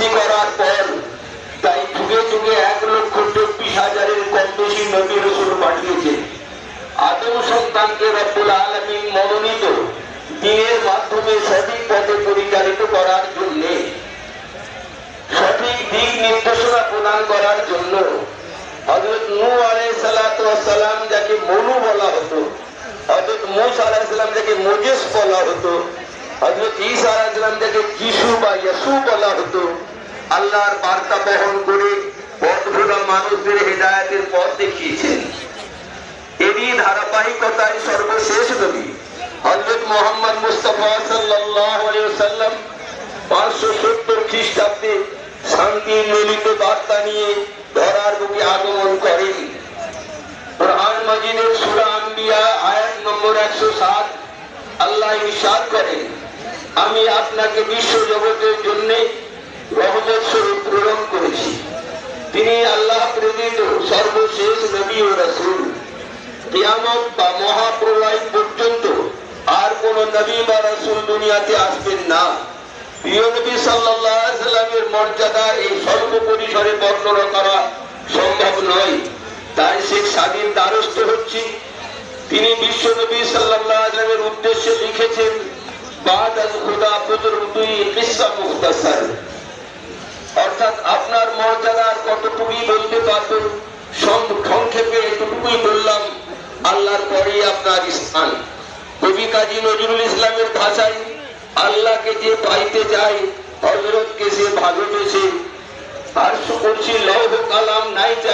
বেশি করার পর তাই যুগে যুগে এক লক্ষ চব্বিশ হাজারের কম বেশি নবী রসুল পাঠিয়েছে। আদম সন্তানকে রব্বুল আলমিন মনোনীত দিনের মাধ্যমে সঠিক পথে পরিচালিত করার জন্য, সঠিক দিক নির্দেশনা প্রদান করার জন্য হজরত নূ আলাই যাকে মনু বলা হতো হজরত মুস আলাহিসাম যাকে মোজেস বলা হতো হজরত ইসা আলাহিসাম যাকে কিসু বা ইয়াসু বলা হতো আল্লাহর বার্তা বহন করে পথভোলা মানুষদের হেদায়তের পথ দেখিয়েছেন। এরই ধারাবাহিকতায় সর্বশেষ নবী হজরত মোহাম্মদ মুস্তফা ওয়াসাল্লাম পাঁচশো সত্তর খ্রিস্টাব্দে শান্তির মিলিত বার্তা নিয়ে ধরার বুকে আগমন করেন। কোরআন মাজিদের সূরা আম্বিয়া আয়াত নম্বর একশো সাত আল্লাহ ইরশাদ করেন, আমি আপনাকে বিশ্ব জগতের জন্য আল্লাহ প্রেরিত সর্বশেষ নবী ও রাসূল। কিয়ামত বা মহাপ্রলয় পর্যন্ত আর কোন নবী বা রাসূল দুনিয়াতে আসবেন না। প্রিয় নবী সাল্লামের মর্যাদা এই স্বল্প পরিসরে বর্ণনা করা সম্ভব নয়। তাই শেখ স্বাধীন দ্বারস্থ হচ্ছি। তিনি বিশ্ব নবী সাল্লামের উদ্দেশ্যে লিখেছেন বাদ আল খুদা বুজুর্গুই কিসসা মুখতাসার অর্থাৎ আপনার মর্যাদার কতটুকুই বলতে পারব সংক্ষেপে বললাম, আল্লাহর পরেই আপনার স্থান। কবি কাজী নজরুল ইসলামের ভাষায়, আল্লাহকে যে পাইতে যায় হজরতকে সে আর করছি লৌহ কালাম নাই